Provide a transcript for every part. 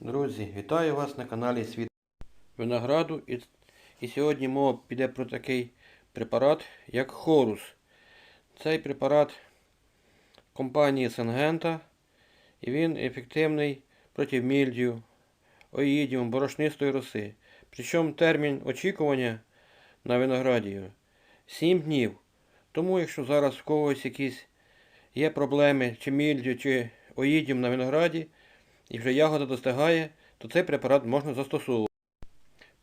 Друзі, вітаю вас на каналі Світ Винограду. І, і сьогодні мова піде про такий препарат, як Хорус. Цей препарат компанії Сенгента. І він ефективний проти мільдію, оїдіум, борошнистої роси. Причому термін очікування на винограді 7 днів. Тому, якщо зараз в когось якісь є проблеми, чи мільдю, чи оїдіум на винограді, і вже ягода достигає, то цей препарат можна застосовувати.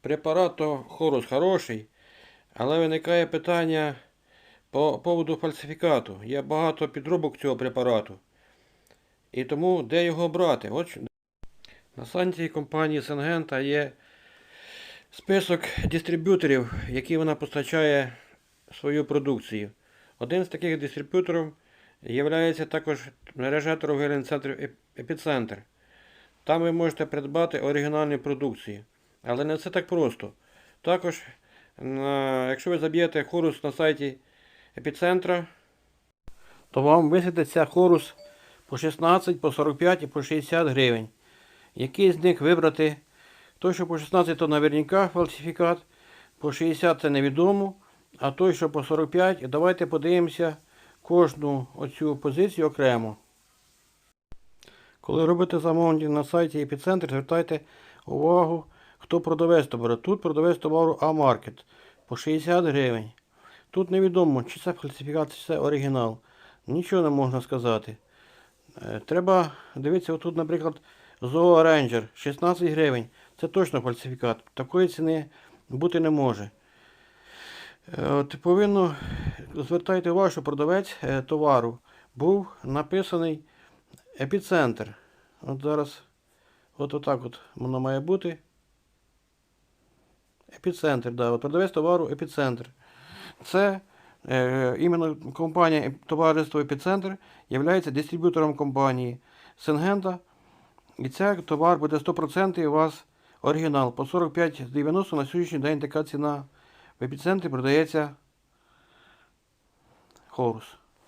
Препарат то хорус хороший, але виникає питання по поводу фальсифікату. Є багато підробок цього препарату. І тому де його брати? От на сайті компанії Сенгента є список дистриб'юторів, які вона постачає свою продукцію. Один з таких дистриб'юторів є також мережа торговельних центрів Епіцентр. Там ви можете придбати оригінальну продукцію. Але не все так просто. Також, якщо ви заб'єте хорус на сайті епіцентра, то вам висвітиться хорус по 16, по 45 і по 60 гривень. Який з них вибрати? Той, що по 16, то наверняка фальсифікат, по 60 це невідомо, а той, що по 45, давайте подивимося кожну оцю позицію окремо. Коли робите замовлення на сайті Епіцентр, звертайте увагу, хто продавець товару. Тут продавець товару А-Маркет по 60 гривень. Тут невідомо, чи це фальсифікат, чи це оригінал. Нічого не можна сказати. Е, Треба дивитися, отут, наприклад, Zoo Ranger 16 гривень. Це точно фальсифікат. Такої ціни бути не може. Е, От, повинно звертайте увагу, що продавець е, товару був написаний епіцентр. От зараз, от отак от воно має бути. Епіцентр, да, от продавець товару епіцентр. Це е, іменно компанія товариство Епіцентр є дистриб'ютором компанії Сенгента. І цей товар буде 100% у вас оригінал. По 45,90 на сьогоднішній день така ціна в епіцентрі продається хорус.